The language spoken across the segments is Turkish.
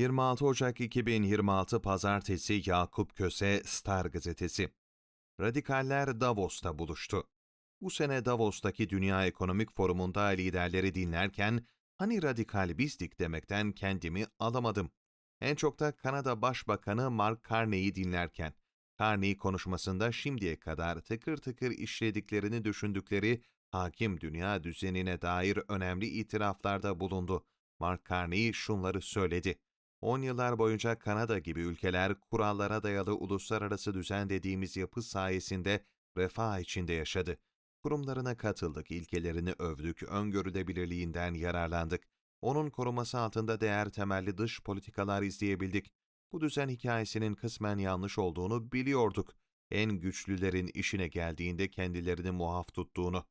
26 Ocak 2026 Pazartesi Yakup Köse Star Gazetesi Radikaller Davos'ta buluştu. Bu sene Davos'taki Dünya Ekonomik Forumu'nda liderleri dinlerken hani radikal bizdik demekten kendimi alamadım. En çok da Kanada Başbakanı Mark Carney'i dinlerken. Carney konuşmasında şimdiye kadar tıkır tıkır işlediklerini düşündükleri hakim dünya düzenine dair önemli itiraflarda bulundu. Mark Carney şunları söyledi. 10 yıllar boyunca Kanada gibi ülkeler kurallara dayalı uluslararası düzen dediğimiz yapı sayesinde refah içinde yaşadı. Kurumlarına katıldık, ilkelerini övdük, öngörülebilirliğinden yararlandık. Onun koruması altında değer temelli dış politikalar izleyebildik. Bu düzen hikayesinin kısmen yanlış olduğunu biliyorduk. En güçlülerin işine geldiğinde kendilerini muaf tuttuğunu,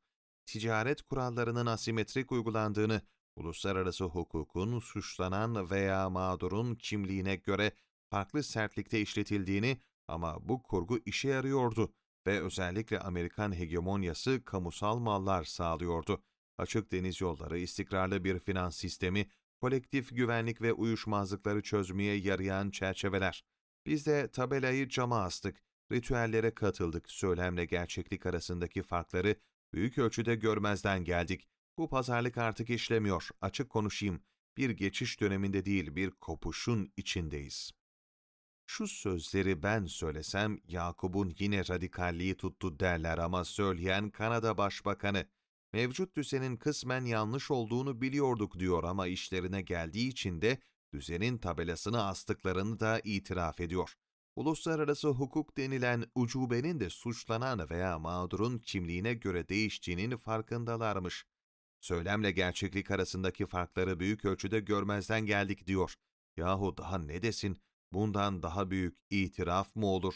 ticaret kurallarının asimetrik uygulandığını, uluslararası hukukun suçlanan veya mağdurun kimliğine göre farklı sertlikte işletildiğini ama bu kurgu işe yarıyordu ve özellikle Amerikan hegemonyası kamusal mallar sağlıyordu. Açık deniz yolları, istikrarlı bir finans sistemi, kolektif güvenlik ve uyuşmazlıkları çözmeye yarayan çerçeveler. Biz de tabelayı cama astık, ritüellere katıldık, söylemle gerçeklik arasındaki farkları büyük ölçüde görmezden geldik. Bu pazarlık artık işlemiyor, açık konuşayım. Bir geçiş döneminde değil, bir kopuşun içindeyiz. Şu sözleri ben söylesem Yakup'un yine radikalliği tuttu derler ama söyleyen Kanada Başbakanı. Mevcut düzenin kısmen yanlış olduğunu biliyorduk diyor ama işlerine geldiği için de düzenin tabelasını astıklarını da itiraf ediyor. Uluslararası hukuk denilen ucubenin de suçlanan veya mağdurun kimliğine göre değiştiğinin farkındalarmış. Söylemle gerçeklik arasındaki farkları büyük ölçüde görmezden geldik diyor. Yahu daha ne desin, bundan daha büyük itiraf mı olur?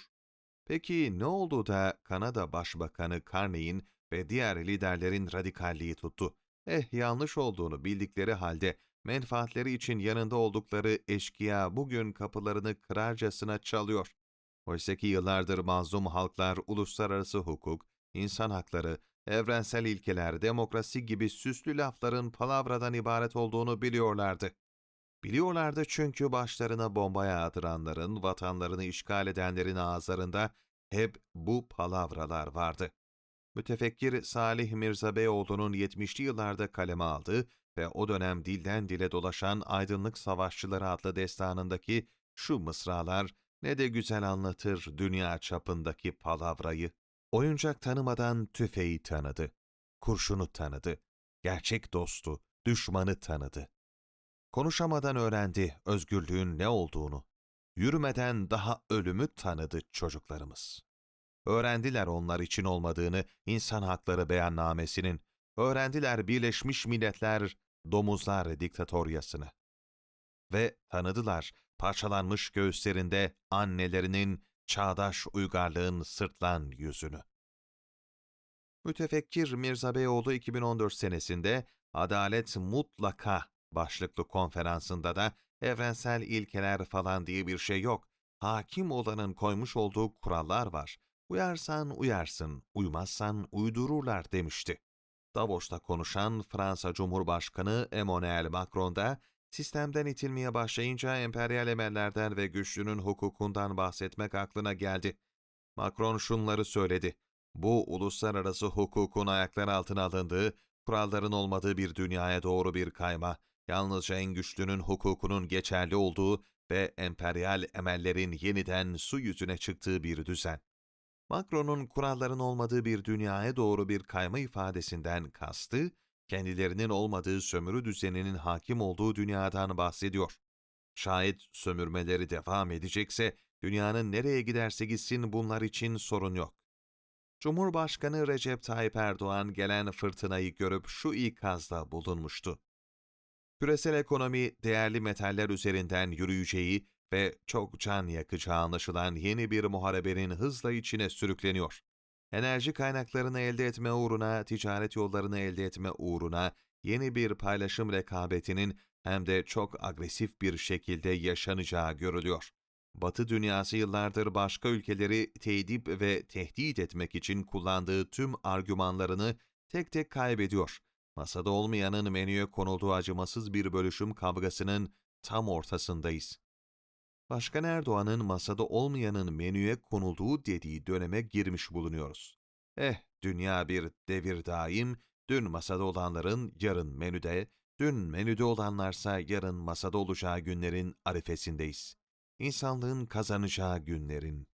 Peki ne oldu da Kanada Başbakanı Carney'in ve diğer liderlerin radikalliği tuttu? Eh yanlış olduğunu bildikleri halde menfaatleri için yanında oldukları eşkıya bugün kapılarını kırarcasına çalıyor. Oysaki yıllardır mazlum halklar uluslararası hukuk, insan hakları, evrensel ilkeler, demokrasi gibi süslü lafların palavradan ibaret olduğunu biliyorlardı. Biliyorlardı çünkü başlarına bombaya atıranların, vatanlarını işgal edenlerin ağızlarında hep bu palavralar vardı. Mütefekkir Salih Mirza Beyoğlu'nun 70'li yıllarda kaleme aldığı ve o dönem dilden dile dolaşan Aydınlık Savaşçıları adlı destanındaki şu mısralar ne de güzel anlatır dünya çapındaki palavrayı. Oyuncak tanımadan tüfeği tanıdı. Kurşunu tanıdı. Gerçek dostu, düşmanı tanıdı. Konuşamadan öğrendi özgürlüğün ne olduğunu. Yürümeden daha ölümü tanıdı çocuklarımız. Öğrendiler onlar için olmadığını insan hakları beyannamesinin, öğrendiler Birleşmiş Milletler domuzlar diktatoryasını. Ve tanıdılar parçalanmış göğüslerinde annelerinin çağdaş uygarlığın sırtlan yüzünü. Mütefekkir Mirza Beyoğlu 2014 senesinde Adalet Mutlaka başlıklı konferansında da evrensel ilkeler falan diye bir şey yok. Hakim olanın koymuş olduğu kurallar var. Uyarsan uyarsın, uymazsan uydururlar demişti. Davos'ta konuşan Fransa Cumhurbaşkanı Emmanuel Macron da sistemden itilmeye başlayınca emperyal emellerden ve güçlünün hukukundan bahsetmek aklına geldi. Macron şunları söyledi. Bu uluslararası hukukun ayaklar altına alındığı, kuralların olmadığı bir dünyaya doğru bir kayma, yalnızca en güçlünün hukukunun geçerli olduğu ve emperyal emellerin yeniden su yüzüne çıktığı bir düzen. Macron'un kuralların olmadığı bir dünyaya doğru bir kayma ifadesinden kastı, kendilerinin olmadığı sömürü düzeninin hakim olduğu dünyadan bahsediyor. Şayet sömürmeleri devam edecekse, dünyanın nereye giderse gitsin bunlar için sorun yok. Cumhurbaşkanı Recep Tayyip Erdoğan gelen fırtınayı görüp şu ikazda bulunmuştu. Küresel ekonomi değerli metaller üzerinden yürüyeceği ve çok can yakıcı anlaşılan yeni bir muharebenin hızla içine sürükleniyor. Enerji kaynaklarını elde etme uğruna, ticaret yollarını elde etme uğruna yeni bir paylaşım rekabetinin hem de çok agresif bir şekilde yaşanacağı görülüyor. Batı dünyası yıllardır başka ülkeleri tedip ve tehdit etmek için kullandığı tüm argümanlarını tek tek kaybediyor. Masada olmayanın menüye konulduğu acımasız bir bölüşüm kavgasının tam ortasındayız. Başkan Erdoğan'ın masada olmayanın menüye konulduğu dediği döneme girmiş bulunuyoruz. Eh, dünya bir devir daim, dün masada olanların yarın menüde, dün menüde olanlarsa yarın masada olacağı günlerin arifesindeyiz. İnsanlığın kazanacağı günlerin,